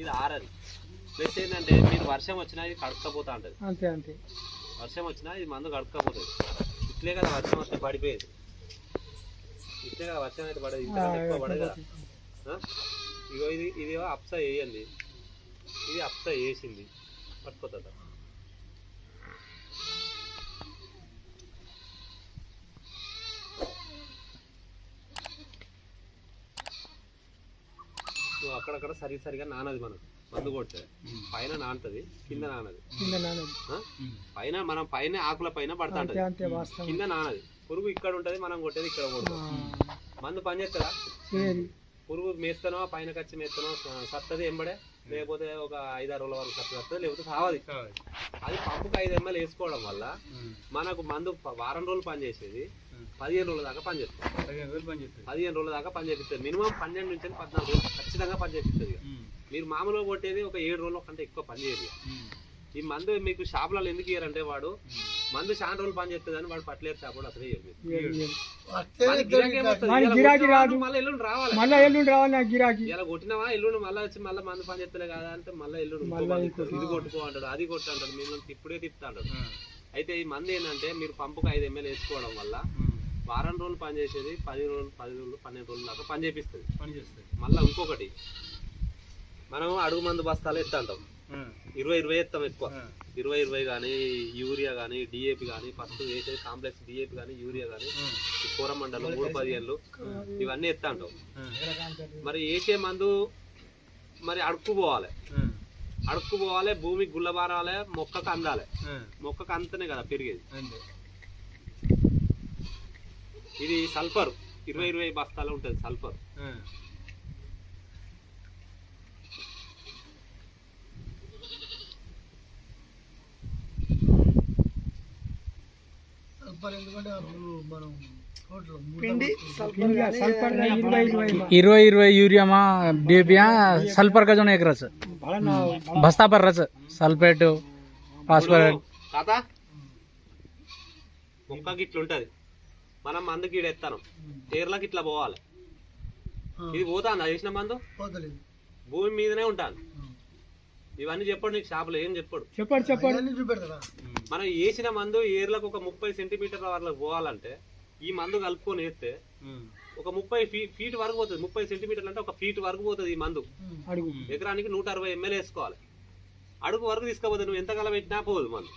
ఇది ఆరది. ప్లస్ ఏంటంటే మీరు వర్షం వచ్చినా ఇది కడుక్కపోతా ఉంటుంది అంతే అంతే. వర్షం వచ్చినా ఇది మందు కడుక్కపోతుంది. ఇట్లే కదా వర్షం వస్తే పడిపోయేది. ఇట్లే కదా వర్షం అయితే పడదు. ఇంత ఎక్కువ పడదు? కదా? ఇగో ఇది ఇది అప్స వేయండి. ఇది అప్స వేసింది. పట్టుకోతుందా. అక్కడక్కడ సరి సరిగా నానది మనకు. మందు కొడితే. పైన నానుతుంది కింద నానది. కింద నానది. ఆ? పైన మనం పైన ఆకుల పైన పడతా అంతే ఉంటది. అంతే వాస్తవం. కింద నానది. పురుగు ఇక్కడ ఉంటది మనం కొట్టేది ఇక్కడ కొడుతుంది మందు పని చేస్తుందా చేరి పురుగు మేస్తానో పైన కచ్చి మేస్తానో సత్తది ఎంబడే లేకపోతే ఒక ఐదారు రోజుల వరకు సత్తది వస్తుంది లేకపోతే సావది. అది పంపుకి ఐదు ఎంఎల్ వేసుకోవడం వల్ల మనకు మందు వారం రోజులు పనిచేసేది పదిహేను రోజుల దాకా పనిచేస్తుంది. పదిహేను రోజుల దాకా పనిచేపిస్తుంది. మినిమం పన్నెండు నుంచి పద్నాలుగు రోజులు ఖచ్చితంగా పనిచేపిస్తుంది ఇక. మీరు మామూలుగా కొట్టేది ఒక ఏడు రోజుల కంటే ఎక్కువ పని చేయదు ఇక. ఈ మందు మీకు షాపులలో ఎందుకు ఇయ్యారంటే వాడు మందు చాలా రోజులు పని చేస్తుంది అని వాడు పట్టలేరు షాప్ వాడు అసలే. వాడు మళ్ళీ ఎల్లుండి రావాలి. మళ్ళా ఎల్లుండి రావాలి నాకు గిరాకీ. ఇలా కొట్టినావా? ఎల్లుండి మళ్ళీ వచ్చి మళ్ళీ మందు పని చేస్తలే కదా అంటే మళ్ళీ ఎల్లుండి. ఇది కొట్టుకో అంటాడు అది కొట్టు అంటాడు మిమ్మల్ని తిప్పుడే తిప్పుతా అంటాడు. అయితే ఈ మంది ఏంటంటే మీరు పంపుకు ఐదు ఎంఎల్ వేసుకోవడం వల్ల వారం రోజులు పని చేసేది పది రోజులు పది రోజులు పన్నెండు రోజుల దాకా పని చేపిస్తుంది. మళ్ళీ ఇంకొకటి మనం అడుగు మందు బస్తాలు ఎత్తా అంటాం ఇరవై ఇరవై ఎత్తాం ఎక్కువ. ఇరవై ఇరవై కానీ యూరియా కానీ డిఏపి కానీ ఫస్ట్ వేసేది కాంప్లెక్స్ డిఏపి కానీ యూరియా కానీ ఈ కూర మండలం మూడు పదిహేనులు ఇవన్నీ ఎత్తా అంటాం మరి వేసే మందు మరి అడుక్కు పోవాలి. అడుక్కు పోవాలి భూమికి గుల్లబారాలి మొక్కకు అందాలి. మొక్కకు అంతనే కదా పెరిగేది. ఇది సల్ఫర్ ఇరవై ఇరవై బస్తాలు ఉంటుంది సల్ఫర్. పిండి సల్ఫర్ ఇరవై ఇరవై इरवै इरवै यूरिया में डीएपीया सल्फर का जो एक रस బల నా बस्ता पर रस सल्फेट फास्फोरेट తాత మొక్కకి ఇట్లా ఉంటది మనం మందుకి ఈడ ఎత్తాను చీరలకు ఇట్లా పోవాలి ఇది పోతాందా చేసిన మందు భూమి మీదనే ఉంటాను ఇవన్నీ చెప్పాడు నీకు షాపులో ఏం చెప్పాడు. చెప్పండి చెప్పండి. మనం వేసిన మందు ఏర్లకు ఒక ముప్పై సెంటీమీటర్ల వరకు పోవాలంటే ఈ మందు కలుపుకొని వేస్తే ఒక ముప్పై ఫీట్ వరకు పోతుంది. ముప్పై సెంటీమీటర్లు అంటే ఒక ఫీట్ వరకు పోతుంది ఈ మందు. ఎకరానికి నూట అరవై ఎంఎల్ వేసుకోవాలి. అడుగు వరకు తీసుకోపోతే నువ్వు ఎంతకాలం పెట్టినా పోదు మందు.